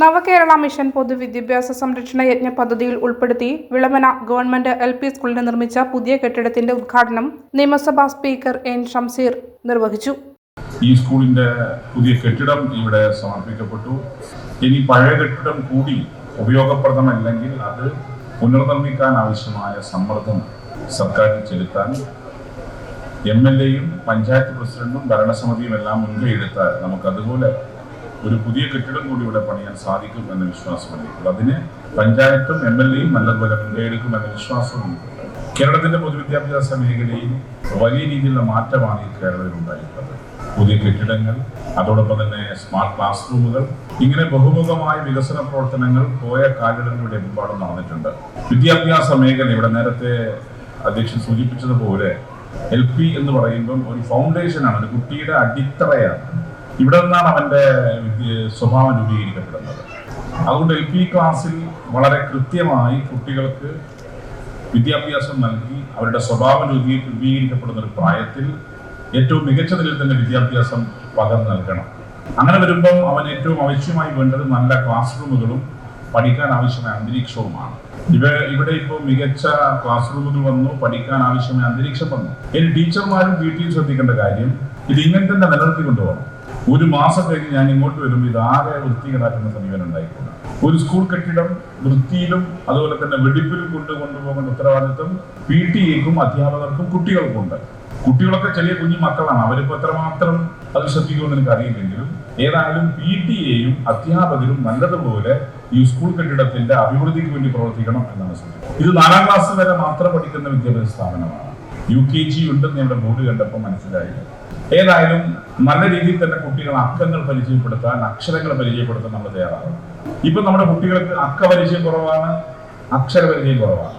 നവകേരള mission പൊതുവിദ്യാഭ്യാസ സംരക്ഷണ യജ്ഞ പദ്ധതിയിൽ ഉൾപ്പെടുത്തി വിളമന ഗവൺമെന്റ് എൽ പി സ്കൂളിന് നിർമ്മിച്ച പുതിയ കെട്ടിടത്തിന്റെ ഉദ്ഘാടനം നിയമസഭാ സ്പീക്കർ എൻ ഷംസീർ നിർവഹിച്ചു. ഈ സ്കൂളിന്റെ പുതിയ കെട്ടിടം ഇവിടെ സമർപ്പിക്കപ്പെട്ടു. ഇനി പഴയ കെട്ടിടം കൂടി ഉപയോഗപ്രദമല്ലെങ്കിൽ അത് പുനർനിർമ്മിക്കാൻ ആവശ്യമായ സമ്മർദ്ദം സർക്കാരിൽ ചെലുത്താൻ എം എൽ എയും പഞ്ചായത്ത് പ്രസിഡന്റും ഭരണസമിതിയും എല്ലാം മുൻകൈ എടുത്താൽ നമുക്ക് അതുപോലെ ഒരു പുതിയ കെട്ടിടം കൂടി ഇവിടെ പണിയാൻ സാധിക്കും എന്ന വിശ്വാസമുണ്ട്. അതിന് പഞ്ചായത്തും എം എൽ എയും നല്ലതുപോലെ മുൻകൈ എന്ന വിശ്വാസമുണ്ട്. കേരളത്തിന്റെ പൊതുവിദ്യാഭ്യാസ മേഖലയിൽ വലിയ രീതിയിലുള്ള മാറ്റമാണ് ഈ കേരളത്തിൽ ഉണ്ടായിട്ടുള്ളത് പുതിയ കെട്ടിടങ്ങൾ അതോടൊപ്പം തന്നെ സ്മാർട്ട് ക്ലാസ് റൂമുകൾ ഇങ്ങനെ ബഹുമുഖമായ വികസന പ്രവർത്തനങ്ങൾ പോയ കാലയളവിലൂടെ എമ്പാടും നടന്നിട്ടുണ്ട്. വിദ്യാഭ്യാസ മേഖല ഇവിടെ നേരത്തെ അധ്യക്ഷൻ സൂചിപ്പിച്ചതുപോലെ എൽ പി എന്ന് പറയുമ്പം ഒരു ഫൗണ്ടേഷനാണ് ഒരു കുട്ടിയുടെ അടിത്തറയാണ്. ഇവിടെ നിന്നാണ് വിദ്യ- സ്വഭാവം രൂപീകരിക്കപ്പെടുന്നത്. അതുകൊണ്ട് എൽ പി ക്ലാസ്സിൽ വളരെ കൃത്യമായി കുട്ടികൾക്ക് വിദ്യാഭ്യാസം നൽകി അവരുടെ സ്വഭാവം രൂപീ രൂപീകരിക്കപ്പെടുന്ന ഒരു പ്രായത്തിൽ ഏറ്റവും മികച്ച നിലയിൽ തന്നെ വിദ്യാഭ്യാസം പകർന്നു നൽകണം. അങ്ങനെ വരുമ്പം അവൻ ഏറ്റവും ആവശ്യമായി വേണ്ടത് നല്ല ക്ലാസ് റൂമുകളും പഠിക്കാൻ ആവശ്യമായ അന്തരീക്ഷവുമാണ്. ഇവ ഇവിടെ ഇപ്പോൾ മികച്ച ക്ലാസ് റൂമുകൾ വന്നു പഠിക്കാൻ ആവശ്യമായ അന്തരീക്ഷം വന്നു. ഇനി ടീച്ചർമാരും വീട്ടിൽ ശ്രദ്ധിക്കേണ്ട കാര്യം ഇത് ഇങ്ങനെ തന്നെ നിലനിർത്തി കൊണ്ടുപോകണം. ഒരു മാസം കഴിഞ്ഞ് ഞാൻ ഇങ്ങോട്ട് വരുമ്പോൾ ഇത് ആകെ വൃത്തികേടാക്കുന്ന സമീപനം ഉണ്ടായിക്കൂടാ ഒരു സ്കൂൾ കെട്ടിടം വൃത്തിയിലും അതുപോലെ തന്നെ വെടിപ്പിലും കൊണ്ട് കൊണ്ടുപോകേണ്ട ഉത്തരവാദിത്വം പി ടി എക്കും അധ്യാപകർക്കും കുട്ടികൾക്കുണ്ട്. കുട്ടികളൊക്കെ ചെറിയ കുഞ്ഞു മക്കളാണ്. അവരിപ്പോ എത്രമാത്രം അത് ശ്രദ്ധിക്കുമെന്ന് എനിക്ക് അറിയില്ലെങ്കിലും ഏതായാലും പി ടി എയും അധ്യാപകരും നല്ലതുപോലെ ഈ സ്കൂൾ കെട്ടിടത്തിന്റെ അഭിവൃദ്ധിക്ക് വേണ്ടി പ്രവർത്തിക്കണം എന്നാണ് ശ്രദ്ധിക്കുന്നത് ഇത് നാലാം ക്ലാസ് വരെ മാത്രം പഠിക്കുന്ന വിദ്യാഭ്യാസ സ്ഥാപനമാണ്. യു കെ ജി ഉണ്ടെന്ന് ഞങ്ങളുടെ ബോർഡ് കണ്ടപ്പോൾ മനസ്സിലായി. ഏതായാലും നല്ല രീതിയിൽ തന്നെ കുട്ടികൾ അക്കങ്ങൾ പരിചയപ്പെടുത്താൻ അക്ഷരങ്ങൾ പരിചയപ്പെടുത്താൻ നമ്മൾ തയ്യാറാകും ഇപ്പൊ നമ്മുടെ കുട്ടികൾക്ക് അക്ക പരിചയം കുറവാണ് അക്ഷരപരിചയം കുറവാണ്.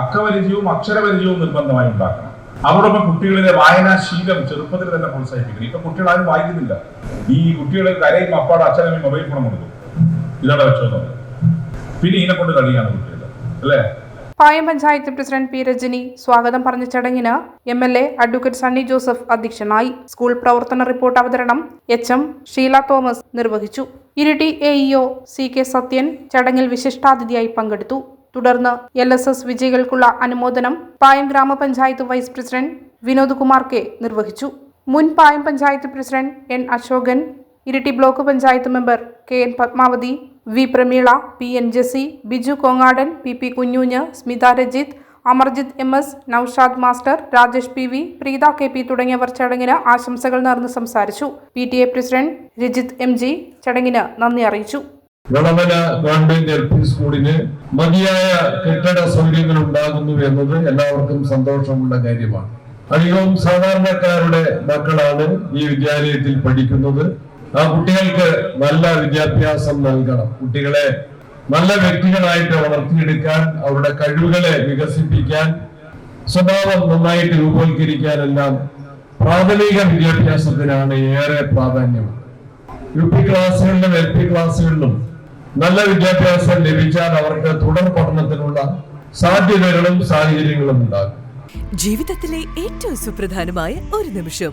അക്കപരിചയവും അക്ഷരപരിചയവും നിർബന്ധമായി ഉണ്ടാക്കണം. അതോടൊപ്പം കുട്ടികളിലെ വായനാശീലം ചെറുപ്പത്തിൽ തന്നെ പ്രോത്സാഹിപ്പിക്കണം. ഇപ്പൊ കുട്ടികൾ ആരും വായിക്കുന്നില്ല. ഈ കുട്ടികളെ കരയും അപ്പാടും അച്ഛനും മൊബൈൽ ഫോൺ കൊടുക്കും. ഇതാണ് വെച്ചോന്നത് പിന്നെ ഇതിനെ കൊണ്ട് കളിയാണ് കുട്ടികൾ. അല്ലേ? പായം പഞ്ചായത്ത് പ്രസിഡന്റ് പി രജനി സ്വാഗതം പറഞ്ഞ ചടങ്ങിന് M L A advocate Sunny Joseph അധ്യക്ഷനായി സ്കൂൾ പ്രവർത്തന റിപ്പോർട്ട് അവതരണം എച്ച് എം ഷീല തോമസ് നിർവഹിച്ചു. Iritty A EO C K Sathyan ചടങ്ങിൽ വിശിഷ്ടാതിഥിയായി പങ്കെടുത്തു. തുടർന്ന് എൽ എസ് എസ് വിജയികൾക്കുള്ള അനുമോദനം Payam gramapanchayat vice president Vinod Kumar K നിർവഹിച്ചു. മുൻ Payam panchayat president N Ashokan Iritty block panchayat member K N Padmavathi V Prameela P N Jessy Biju Kongadan P P കുഞ്ഞൂഞ്ഞ് Smitha Rajith Amarjith M S Noushad master Rajesh P V Preetha K P തുടങ്ങിയവർ ചടങ്ങിന് ആശംസകൾ നേർന്ന് സംസാരിച്ചു. P T A president Rajith M G ചടങ്ങിന് നന്ദി അറിയിച്ചു. Valavala government L P സ്കൂളിന് മതിയായ കെട്ടിട സൗകര്യങ്ങൾ ഉണ്ടാകുന്നു എന്നത് എല്ലാവർക്കും സന്തോഷമുള്ള കാര്യമാണ്. അധികവും സാധാരണക്കാരുടെ മക്കളാണ് ഈ വിദ്യാലയത്തിൽ പഠിക്കുന്നത്. ആ കുട്ടികൾക്ക് നല്ല വിദ്യാഭ്യാസം നൽകണം. കുട്ടികളെ നല്ല വ്യക്തികളായിട്ട് വളർത്തിയെടുക്കാൻ അവരുടെ കഴിവുകളെ വികസിപ്പിക്കാൻ സ്വഭാവം നന്നായിട്ട് രൂപവൽക്കരിക്കാനെല്ലാം പ്രാഥമിക വിദ്യാഭ്യാസത്തിനാണ് ഏറെ പ്രാധാന്യം. യു പി ക്ലാസ്സുകളിലും എൽ പി ക്ലാസ്സുകളിലും നല്ല വിദ്യാഭ്യാസം ലഭിച്ചാൽ അവർക്ക് തുടർ പഠനത്തിനുള്ള സാധ്യതകളും സാഹചര്യങ്ങളും ഉണ്ടാകും. ജീവിതത്തിലെ ഏറ്റവും സുപ്രധാനമായ ഒരു നിമിഷം.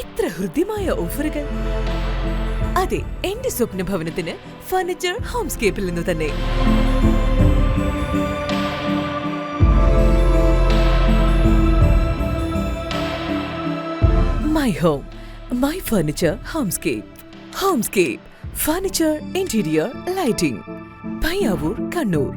എത്ര ഹൃദ്യമായ ഓഫറുകൾ. അതെ എന്റെ സ്വപ്ന ഭവനത്തിന് ഫർണിച്ചർ ഹോംസ്കേപ്പിൽ നിന്ന് തന്നെ. My home my furniture Homescape Homescape furniture interior lighting Payyavoor Kannur